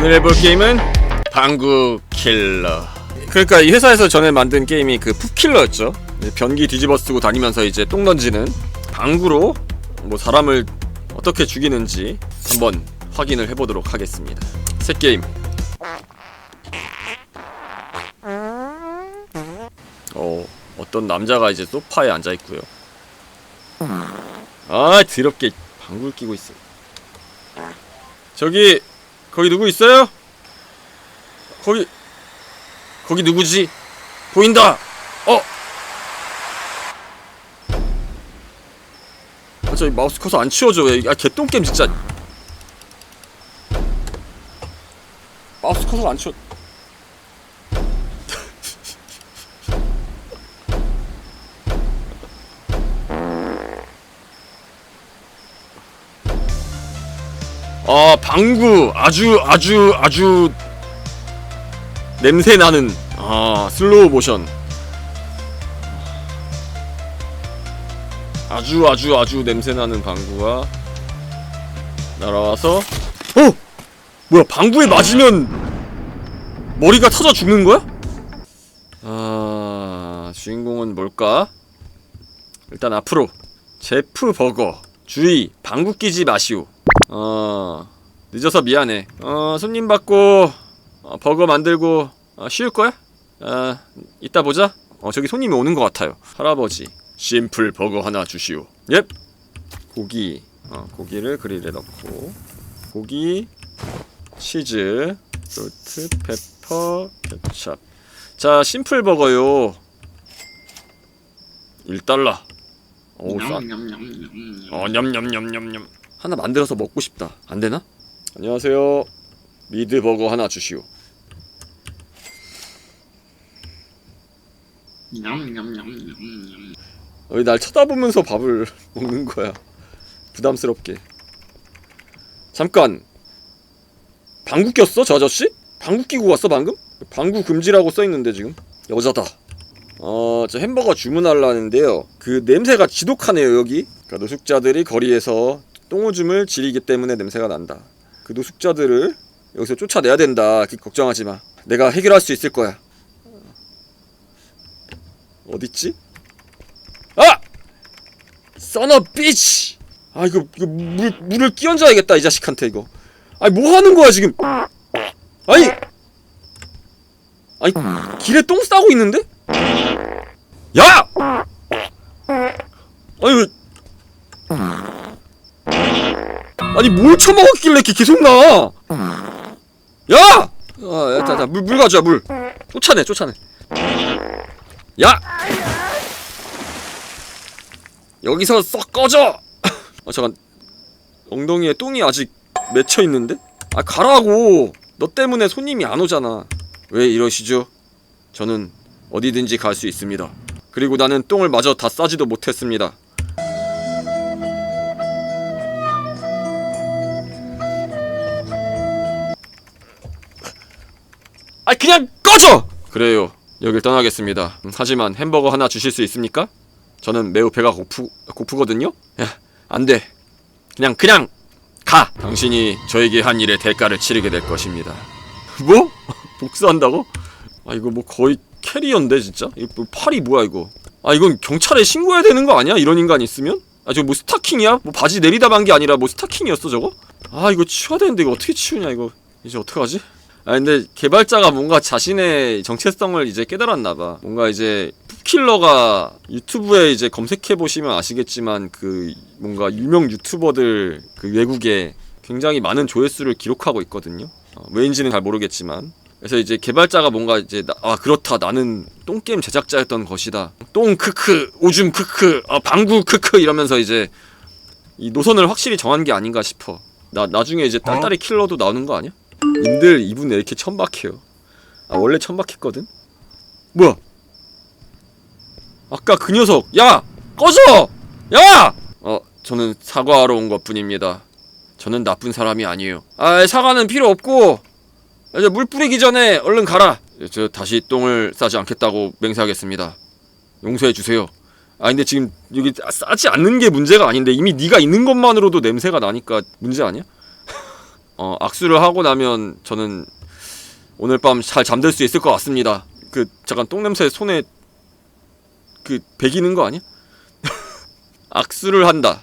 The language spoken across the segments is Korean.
오늘 해볼 게임은 방구 킬러. 그러니까 이 회사에서 전에 만든 게임이 그 푸킬러였죠. 변기 뒤집어 쓰고 다니면서 이제 똥 던지는 방구로 뭐 사람을 어떻게 죽이는지 한번 확인을 해보도록 하겠습니다. 새 게임. 어 어떤 남자가 이제 소파에 앉아 있고요. 아 더럽게 방구를 끼고 있어. 저기 거기 누구 있어요? 거기 거기 누구지? 보인다. 어. 아, 저기 마우스 커서 안 치워져 왜? 아 개똥 게임 진짜. 마우스 커서 안 치워. 아 방구 아주 아주 아주 냄새 나는 아 슬로우 모션 아주 아주 아주 냄새 나는 방구가 날아와서 어 뭐야 방구에 맞으면 머리가 터져 죽는 거야? 아 주인공은 뭘까? 일단 앞으로 제프 버거 주의 방구 끼지 마시오 어 늦어서 미안해. 어 손님 받고 어, 버거 만들고 어, 쉬울 거야? 어 이따 보자. 어 저기 손님이 오는 것 같아요. 할아버지 심플 버거 하나 주시오. 옙! 고기. 어 고기를 그릴에 넣고. 고기 치즈 솔트 페퍼 케찹 자 심플 버거요. 1달러. 오 싸. 어 냠냠냠냠냠 하나 만들어서 먹고 싶다 안 되나? 안녕하세요 미드 버거 하나 주시오 왜날 쳐다보면서 밥을 먹는 거야 부담스럽게 잠깐 방구 꼈어 저 아저씨? 방구 끼고 왔어 방금? 방구 금지라고 써 있는데 지금 여자다 어, 저 햄버거 주문하려는데요. 그 냄새가 지독하네요, 여기. 그러니까 노숙자들이 거리에서 똥오줌을 지리기 때문에 냄새가 난다. 그 노숙자들을 여기서 쫓아내야 된다. 그 걱정하지 마. 내가 해결할 수 있을 거야. 어딨지? 아! 써너 비치! 아, 이거, 이거 물, 물을 끼얹어야겠다, 이 자식한테, 이거. 아니, 뭐 하는 거야, 지금? 아니! 아니, 길에 똥 싸고 있는데? 야! 아니 왜 아니 뭘 처먹었길래 이렇게 계속 나와? 야! 아, 야, 자, 자, 물, 물 가져와, 물. 쫓아내, 쫓아내. 야! 여기서 썩 꺼져! 아, 잠깐. 엉덩이에 똥이 아직 맺혀 있는데? 아, 가라고! 너 때문에 손님이 안 오잖아. 왜 이러시죠? 저는 어디든지 갈 수 있습니다. 그리고 나는 똥을 마저 다 싸지도 못했습니다. 아 그냥 꺼져! 그래요. 여길 떠나겠습니다. 음, 하지만 햄버거 하나 주실 수 있습니까? 저는 매우 배가 고프 고프거든요. 야, 안 돼. 그냥 그냥 가. 당신이 저에게 한 일의 대가를 치르게 될 것입니다. 뭐? 복수한다고? 아 이거 뭐 거의 캐리어인데 진짜? 이거 뭐 팔이 뭐야 이거? 아 이건 경찰에 신고해야 되는 거 아니야? 이런 인간 있으면? 아 저거 뭐 스타킹이야? 뭐 바지 내리다 만 게 아니라 뭐 스타킹이었어 저거? 아 이거 치워야 되는데 이거 어떻게 치우냐 이거 이제 어떡하지? 아 근데 개발자가 뭔가 자신의 정체성을 이제 깨달았나 봐. 뭔가 이제 푸킬러가 유튜브에 이제 검색해 보시면 아시겠지만 그 뭔가 유명 유튜버들 그 외국에 굉장히 많은 조회수를 기록하고 있거든요. 어, 왜인지는 잘 모르겠지만. 그래서 이제 개발자가 뭔가 이제 나, 아 그렇다. 나는 똥게임 제작자였던 것이다. 똥 크크 오줌 크크 아 방구 크크 이러면서 이제 이 노선을 확실히 정한 게 아닌가 싶어. 나 나중에 이제 딸딸이 킬러도 나오는 거 아니야? 님들 이분 왜 이렇게 천박해요 아 원래 천박했거든? 뭐야 아까 그 녀석 야 꺼져 야! 어 저는 사과하러 온 것 뿐입니다 저는 나쁜 사람이 아니에요 아 사과는 필요 없고 이제 물 뿌리기 전에 얼른 가라. 저 다시 똥을 싸지 않겠다고 맹세하겠습니다. 용서해 주세요. 아 근데 지금 여기 싸지 않는 게 문제가 아닌데 이미 네가 있는 것만으로도 냄새가 나니까 문제 아니야? 어, 악수를 하고 나면 저는 오늘 밤 잘 잠들 수 있을 것 같습니다. 그 잠깐 똥 냄새 손에 그 배기는 거 아니야? 악수를 한다.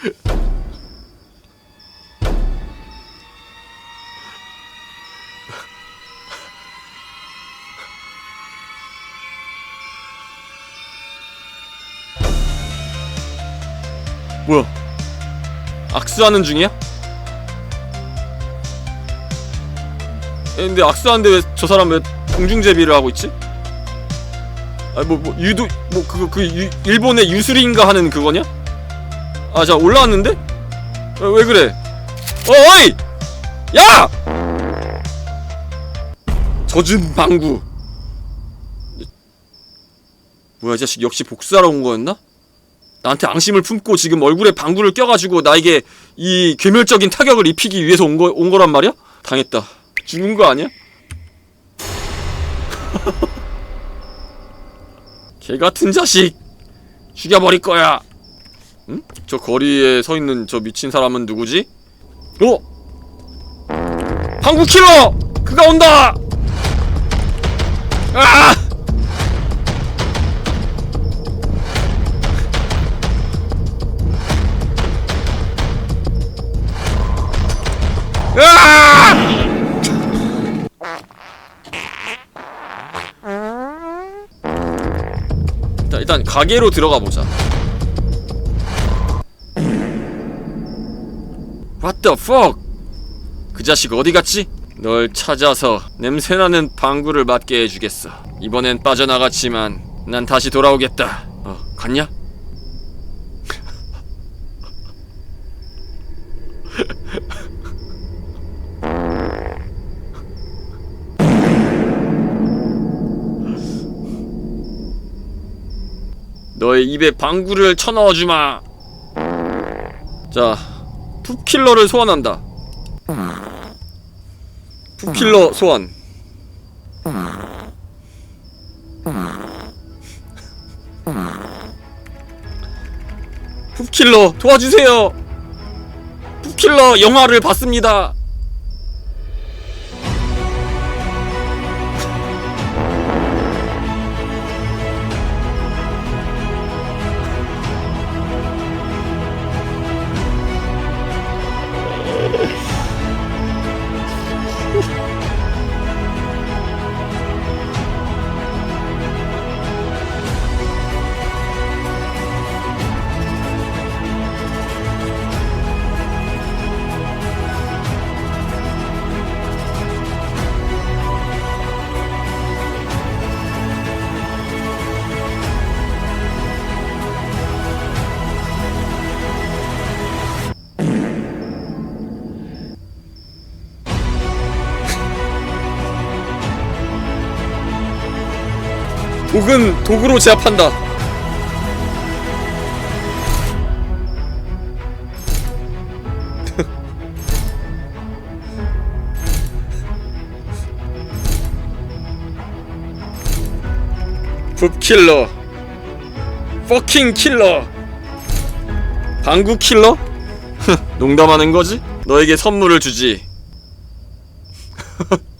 악수하는 중이야? 에, 근데 악수하는데 왜 저 사람 왜 공중제비를 하고 있지? 아뭐 뭐 유도 뭐 그거 그 유, 일본의 유술인가 하는 그거냐? 아 자 올라왔는데? 어, 왜 그래? 어 어이! 야! 젖은 방구 뭐야 이 자식 역시 복수하러 온 거였나? 나한테 앙심을 품고 지금 얼굴에 방구를 껴가지고 나에게 이 괴멸적인 타격을 입히기 위해서 온, 거, 온 거란 말이야? 당했다. 죽은 거 아니야? 개 같은 자식! 죽여버릴 거야! 응? 저 거리에 서 있는 저 미친 사람은 누구지? 어? 방구 킬러! 그가 온다! 아! 가게로 들어가 보자. What the fuck? 그 자식 어디 갔지? 널 찾아서 냄새나는 방구를 맡게 해주겠어. 이번엔 빠져나갔지만 난 다시 돌아오겠다. 어, 갔냐? 너의 입에 방구를 쳐넣어 주마. 자, 푸킬러를 소환한다. 푸킬러 소환. 푸킬러 도와주세요. 푸킬러 영화를 봤습니다. 독은 독으로 제압한다. 풋킬러 퍼킹 킬러 방구 킬러? 농담하는 거지? 너에게 선물을 주지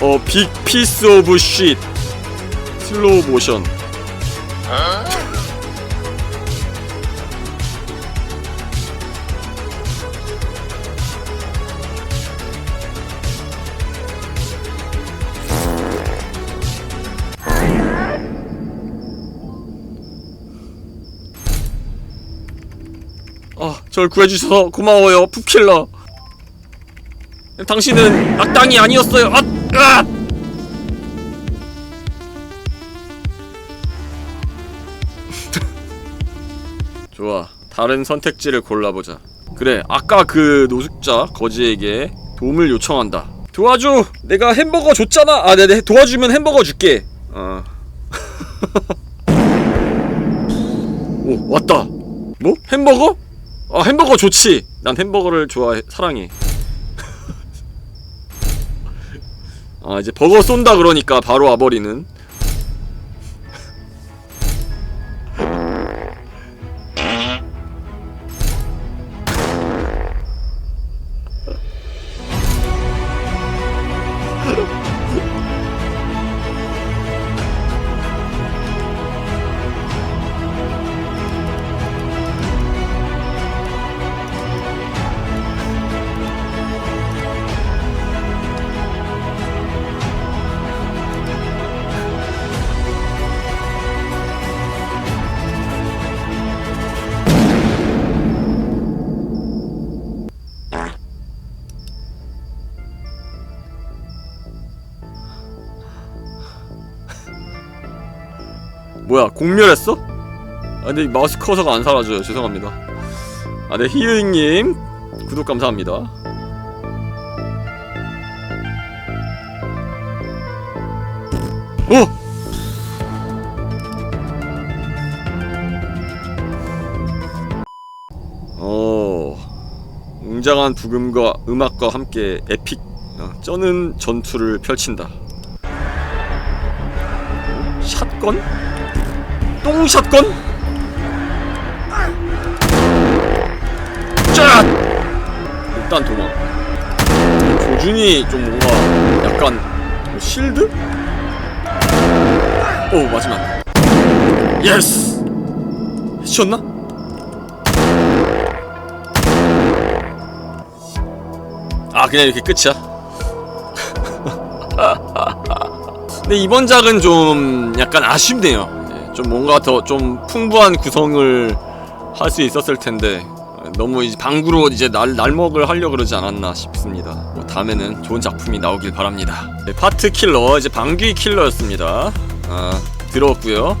어, 빅 피스 오브 쉿 슬로우 모션 아, 절 구해주셔서 고마워요, 푸킬러. 당신은 악당이 아니었어요. 아, 아! 좋아. 다른 선택지를 골라보자. 그래, 아까 그 노숙자 거지에게 도움을 요청한다. 도와줘. 내가 햄버거 줬잖아. 아, 네네. 도와주면 햄버거 줄게. 어. 오, 왔다. 뭐? 햄버거? 아, 햄버거 좋지. 난 햄버거를 좋아해. 사랑해. 아 이제 버거 쏜다 그러니까 바로 와버리는 뭐야 공멸했어? 아 근데 이 마우스 커서가 안 사라져요 죄송합니다 아네 히유잉님 구독 감사합니다 오! 어 웅장한 부금과 음악과 함께 에픽 어, 쩌는 전투를 펼친다 샷건? 똥 샷건? 짠! 일단 도망 조준이 좀 뭔가 약간 뭐 실드? 오 마지막 예스 해치웠나? 아 그냥 이렇게 끝이야 근데 이번 작은 좀 약간 아쉽네요 예, 좀 뭔가 더 좀 풍부한 구성을 할 수 있었을 텐데 너무 이제 방구로 이제 날, 날먹을 하려 그러지 않았나 싶습니다. 뭐 다음에는 좋은 작품이 나오길 바랍니다. 네, 파트 킬러 이제 방귀 킬러였습니다. 아 들어왔고요